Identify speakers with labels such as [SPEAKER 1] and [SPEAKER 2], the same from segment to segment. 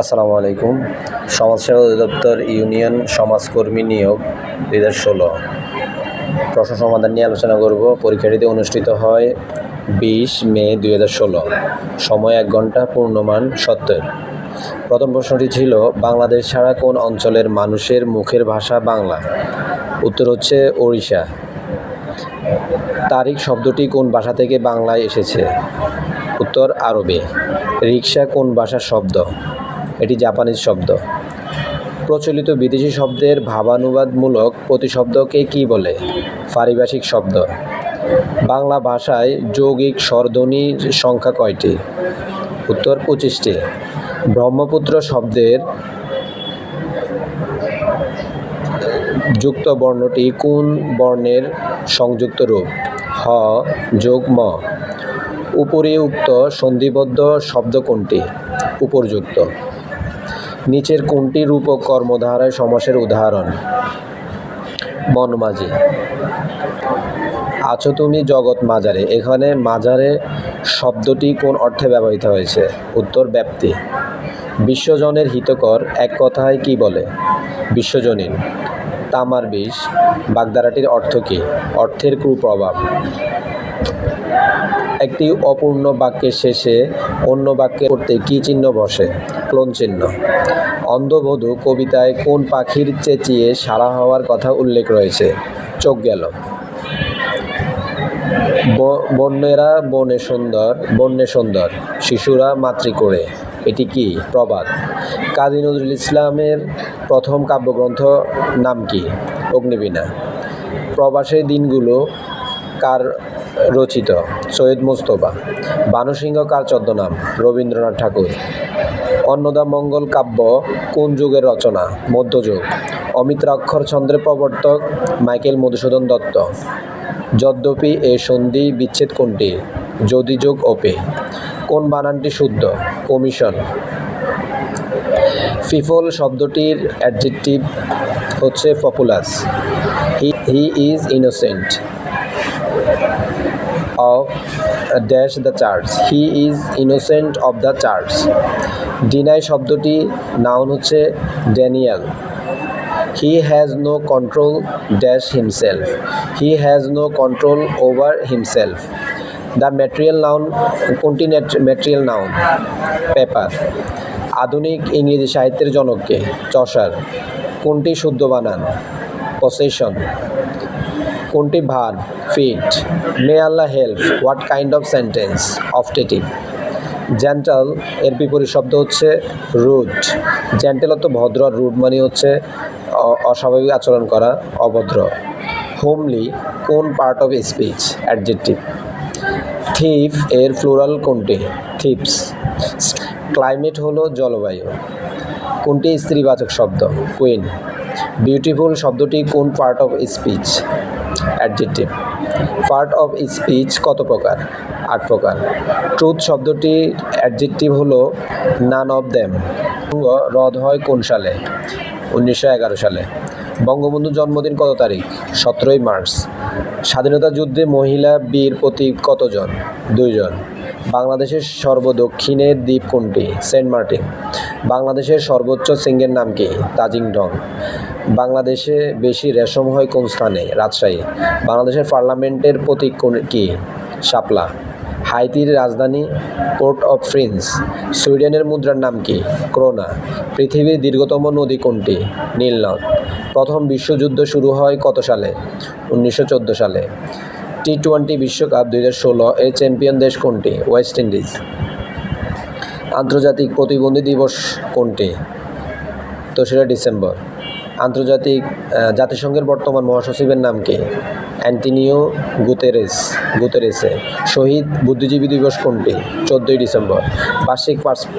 [SPEAKER 1] আসসালামু আলাইকুম। সমাজসেবা অধিদপ্তর ইউনিয়ন সমাজকর্মী নিয়োগ দুই হাজার ষোলো। প্রশ্ন সমাধান নিয়ে আলোচনা করব। পরীক্ষাটিতে অনুষ্ঠিত হয় বিশ মে দুই হাজার ষোলো। সময় এক ঘণ্টা, পূর্ণমান সত্তর। প্রথম প্রশ্নটি ছিল, বাংলাদেশ ছাড়া কোন অঞ্চলের মানুষের মুখের ভাষা বাংলা? উত্তর হচ্ছে ওড়িশা। তারিখ শব্দটি কোন ভাষা থেকে বাংলায় এসেছে? উত্তর আরবে। রিক্সা কোন ভাষার শব্দ? এটি জাপানিজ শব্দ। প্রচলিত বিদেশি শব্দের ভাবানুবাদমূলক প্রতিশব্দকে কী বলে? পারিভাষিক শব্দ। বাংলা ভাষায় যৌগিক স্বরধ্বনির সংখ্যা কয়টি? উত্তর পঁচিশটি। ব্রহ্মপুত্র শব্দের যুক্ত বর্ণটি কোন বর্ণের সংযুক্ত রূপ? হ, যোগ, ম। উপরিউক্ত সন্ধিবদ্ধ শব্দ কোনটি? উপরযুক্ত। নিচের কোনটি রূপক কর্মধারায় সমাসের উদাহরণ? মনমাঝি আছো তুমি জগৎ মাজারে এখানে মাজারে শব্দটি কোন অর্থে ব্যবহৃত হয়েছে? উত্তর, ব্যাপ্তি। বিশ্বজনের হিতকর এক কথায় কি বলে? বিশ্বজনীন। তামার বিষ। বাগদারাটির অর্থ কী? অর্থের কুপ্রভাব। একটি অপূর্ণ বাক্যের শেষে অন্য বাক্যে করতে কী চিহ্ন বসে? ক্লোন চিহ্ন। অন্ধবধূ কবিতায় কোন পাখির চেঁচিয়ে সাড়া হওয়ার কথা উল্লেখ রয়েছে? চোখ গেল। বন্যেরা বনে সুন্দর, বন্যে সুন্দর, শিশুরা মাতৃ করে এটি কি? প্রবাদ। কাজী নজরুল ইসলামের প্রথম কাব্যগ্রন্থ নাম কি? অগ্নিবীণা। প্রবাসের দিনগুলো কার রচিত সৈয়দ মোস্তফা। বানুসিংহ কার ছদ্মনাম? রবীন্দ্রনাথ ঠাকুর। অন্নদা মঙ্গল কাব্য কোন যুগের রচনা? মধ্যযুগ। অমিত্রাক্ষর ছন্দের প্রবর্তক মাইকেল মধুসূদন দত্ত। যদ্যপি এ সন্ধি বিচ্ছেদ কোনটি? যদি যোগ ওপে কোন বানানটি শুদ্ধ? কমিশন। ফিফল শব্দটির অ্যাডজেক্টিভ হচ্ছে populous he is innocent. Of uh, dash the church he is innocent of the church deny শব্দটি নাউন হচ্ছে denial he has no control dash himself he has no control over himself the material noun কোনটি material noun paper আধুনিক ইংরেজি সাহিত্যের জনককে চষার। কোনটি শুদ্ধ বানান? পসেশন কোনটি ভার fit may Allah help what kind of sentence optative gentle এর বিপরীত শব্দ হচ্ছে রুড জেন্টেল অত ভদ্র আর রুড মানে হচ্ছে অস্বাভাবিক আচরণ করা, অভদ্র। হোমলি কোন part of speech adjective thief এর ফ্লোরাল কোনটি? থিপস ক্লাইমেট হলো জলবায়ু। কোনটি স্ত্রীবাচক শব্দ? কুইন বিউটিফুল শব্দটি কোন part of speech adjective. Part of speech কত প্রকার? আট প্রকার। ট্রুথ শব্দটি অ্যাডজেক্টিভ হলো নান অফ দ্যাম রদ হয় কোন সালে? উনিশশো এগারো সালে। বঙ্গবন্ধুর জন্মদিন কত তারিখ? সতেরোই মার্চ। স্বাধীনতা যুদ্ধে মহিলা বীর প্রতীক কতজন? দুইজন। বাংলাদেশের সর্বদক্ষিণের দ্বীপ কোনটি? Saint Martin. বাংলাদেশের সর্বোচ্চ সিংহের নাম কি? তাজিং ডং বাংলাদেশে বেশি রেশম হয় কোন স্থানে? রাজশাহী। বাংলাদেশের পার্লামেন্টের প্রতীক কোন কি? শাপলা। হাইতির রাজধানী পোর্ট অফ প্রিন্স। সুইডেনের মুদ্রার নাম কি? ক্রোনা। পৃথিবীর দীর্ঘতম নদী কোনটি? নীলনদ। প্রথম বিশ্বযুদ্ধ শুরু হয় কত সালে? উনিশশো চোদ্দ সালে। টি টোয়েন্টি বিশ্বকাপ দুই হাজার ষোলো এর চ্যাম্পিয়ন দেশ কোনটি? West Indies. আন্তর্জাতিক প্রতিবন্ধী দিবস কোনটি? দোসরা ডিসেম্বর। আন্তর্জাতিক জাতিসংঘের বর্তমান মহাসচিবের নাম কি? Antonio Guterres, গুতেরেসে। শহীদ বুদ্ধিজীবী দিবস কোনটি? চোদ্দোই ডিসেম্বর। বার্ষিক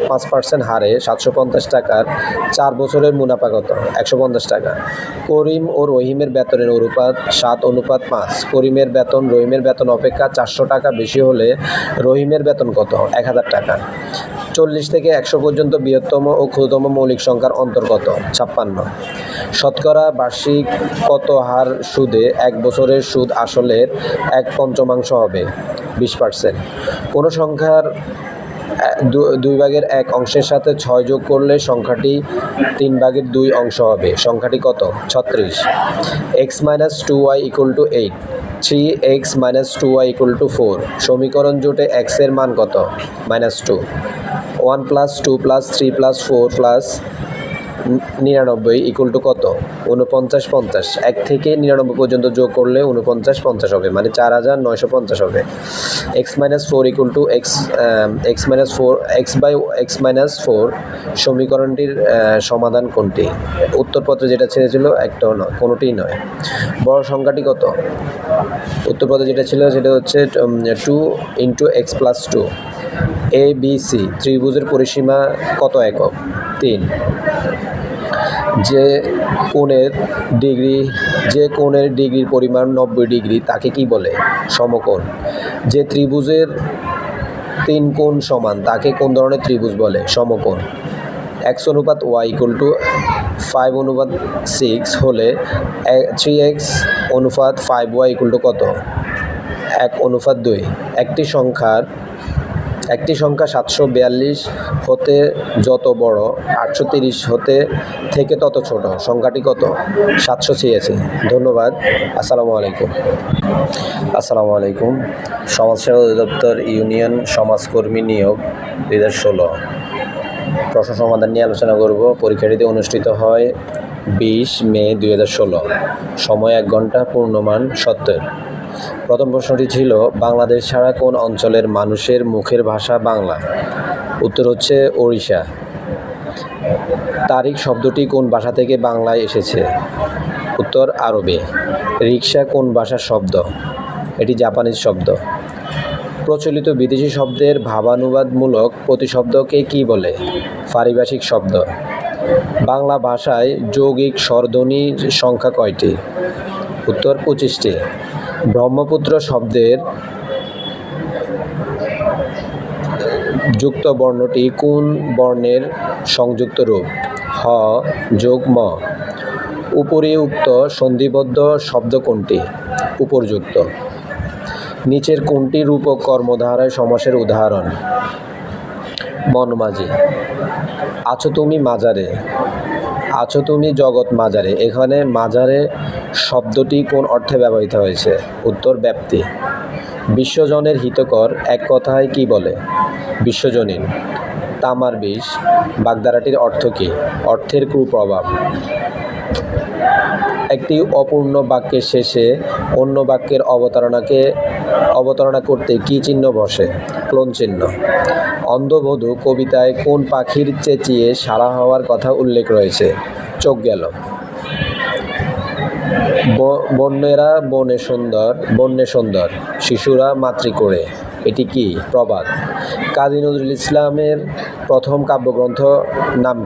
[SPEAKER 1] পাঁচ পার্সেন্ট হারে সাতশো পঞ্চাশ টাকার চার বছরের মুনাফা কত একশো পঞ্চাশ টাকা। করিম ও রহিমের বেতনের অনুপাত সাত, অনুপাত পাঁচ। করিমের বেতন, রহিমের বেতন অপেক্ষা চারশো টাকা বেশি হলে রহিমের বেতন কত? এক হাজার টাকা। চল্লিশ থেকে একশো পর্যন্ত বৃহত্তম ও ক্ষুদ্রতম মৌলিক সংখ্যার অন্তর্গত, ছাপ্পান্ন। শতকরা বার্ষিক কত হার সুদে এক বছরের সুদ আসলের এক পঞ্চমাংশ হবে? বিশ পার্সেন্ট কোনো সংখ্যার দুই ভাগের এক অংশের সাথে ছয় যোগ করলে সংখ্যাটি তিন ভাগের দুই অংশ হবে। সংখ্যাটি কত? ছত্রিশ। X minus two Y equal to eight three X minus two Y equal to four সমীকরণ জোটে এক্সের মান কত? Minus two one plus two plus three plus four plus নিরানব্বই ইকুয়াল টু কত? উনপঞ্চাশ পঞ্চাশ। এক থেকে নিরানব্বই পর্যন্ত যোগ করলে উনপঞ্চাশ পঞ্চাশ হবে মানে চার হাজার নয়শো পঞ্চাশ হবে। X minus four equal to X X minus four X by X minus four সমীকরণটির সমাধান কোনটি? উত্তরপত্রে যেটা ছেড়েছিল একটাও নয়, কোনোটিই নয়। বড় সংখ্যাটি কত? উত্তরপত্রে যেটা ছিল সেটা হচ্ছে two into X plus two A B C ত্রিভুজের পরিসীমা কত একক? তিন। যে কোণের ডিগ্রি, যে কোণের ডিগ্রির পরিমাণ নব্বই ডিগ্রি, তাকে কি বলে? সমকোণ। যে ত্রিভুজের তিন কোণ সমান, তাকে কোন ধরনের ত্রিভুজ বলে? সমকোণ। এক্স অনুপাত ওয়াই ইকুয়াল টু ফাইভ অনুপাত সিক্স হলে থ্রি এক্স অনুপাত ফাইভ ওয়াই ইকুয়াল টু কত? এক অনুপাত দুই। একটি সংখ্যার একটি সংখ্যা সাতশো বিয়াল্লিশ হতে যত বড়, আটশো তিরিশ হতে থেকে তত ছোট। সংখ্যাটি কত? সাতশো ছিয়াশি। ধন্যবাদ। আসসালামু আলাইকুম। আসসালামু আলাইকুম। সমাজসেবা অধিদপ্তর ইউনিয়ন সমাজকর্মী নিয়োগ দুই হাজার ষোলো। প্রশ্ন সমাধান নিয়ে আলোচনা করব। পরীক্ষাটিতে অনুষ্ঠিত হয় বিশ মে দুই হাজার ষোলো। সময় এক ঘণ্টা, পূর্ণমান সত্তর। প্রথম প্রশ্নটি ছিল, বাংলাদেশ ছাড়া কোন অঞ্চলের মানুষের মুখের ভাষা বাংলা? উত্তর হচ্ছে ওড়িশা। তারিখ শব্দটি কোন ভাষা থেকে বাংলায় এসেছে? উত্তর আরবে। রিক্সা কোন ভাষার শব্দ? এটি জাপানিজ শব্দ। প্রচলিত বিদেশি শব্দের ভাবানুবাদমূলক প্রতিশব্দকে কি বলে? পারিভাষিক শব্দ। বাংলা ভাষায় যৌগিক স্বরধ্বনির সংখ্যা কয়টি? উত্তর পঁচিশটি। ব্রহ্মপুত্র শব্দের যুক্ত বর্ণটি কোন বর্ণের সংযুক্ত রূপ? হ, যোগ, ম। উপরে উক্ত সন্ধিবদ্ধ শব্দ কোনটি? উপরযুক্ত। নিচের কোনটি রূপক কর্মধারায় সমাসের উদাহরণ? মনমাঝি। আছো তুমি মাজারে। আছো তুমি জগৎ মাজারে। এখানে মাজারে শব্দটি কোন অর্থে ব্যবহৃত হয়েছে? উত্তর ব্যাপ্তি বিশ্বজনের হিতকর এক কথায় কি বলে? বিশ্বজনীন। তামার বিষ। বাগদারাটির অর্থ কী? অর্থের কুপ্রভাব। একটি অপূর্ণ বাক্যের শেষে অন্য বাক্যের অবতারণাকে অবতারণা করতে কী চিহ্ন বসে? ক্লোন চিহ্ন। অন্ধবধূ কবিতায় কোন পাখির চেঁচিয়ে সারা হওয়ার কথা উল্লেখ রয়েছে? চোখ গেল। বন্যেরা বনে সুন্দর, বন্যে সুন্দর, শিশুরা মাতৃ করে। এটি কি? প্রবাদ। কাজী নজরুল ইসলামের প্রথম কাব্যগ্রন্থ নাম